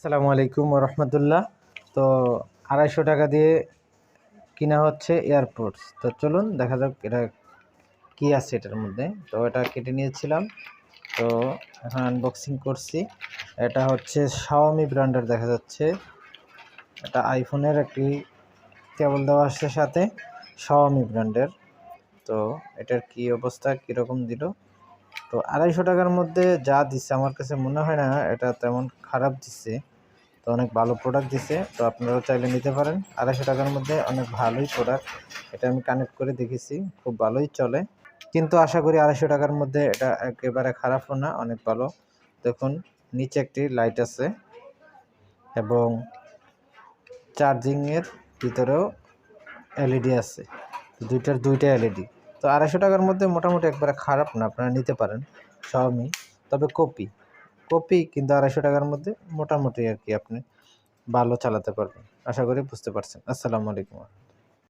আসসালামু আলাইকুম রহমতুল্লাহ। তো আড়াইশো টাকা দিয়ে কিনা হচ্ছে এয়ারপোর্টস। তো চলুন দেখা যাক এটা কি আছে এটার মধ্যে। তো এটা কেটে নিয়েছিলাম। তো এখন আনবক্সিং করছি। এটা হচ্ছে শাওমি ব্র্যান্ডের দেখা যাচ্ছে। এটা আইফোনের একটি কেবল দেওয়া আসছে সাথে শাওমি ব্র্যান্ডের। তো এটার কি অবস্থা, কীরকম দিল? তো আড়াইশো টাকার মধ্যে যা দিচ্ছে আমার কাছে মনে হয় না এটা তেমন খারাপ দিচ্ছে তো অনেক ভালো প্রোডাক্ট দিচ্ছে তো আপনারাও চাইলে নিতে পারেন। আড়াইশো টাকার মধ্যে অনেক ভালোই প্রোডাক্ট এটা আমি কানেক্ট করে দেখেছি, খুব ভালোই চলে। কিন্তু আশা করি আড়াইশো টাকার মধ্যে এটা একেবারে খারাপও না, অনেক ভালো। দেখুন, নিচে একটি লাইট আছে, এবং চার্জিংয়ের ভিতরেও এলইডি আছে। দুইটার দুইটা এলইডি তো আড়াইশো টাকার মধ্যে মোটামুটি একবারে খারাপ না, আপনারা নিতে পারেন শাওমি তবে কপি কপি কিন্তু আড়াইশো টাকার মধ্যে মোটামুটি আর কি আপনি ভালো চালাতে পারবেন, আশা করি বুঝতে পারছেন। আসসালামু আলাইকুম।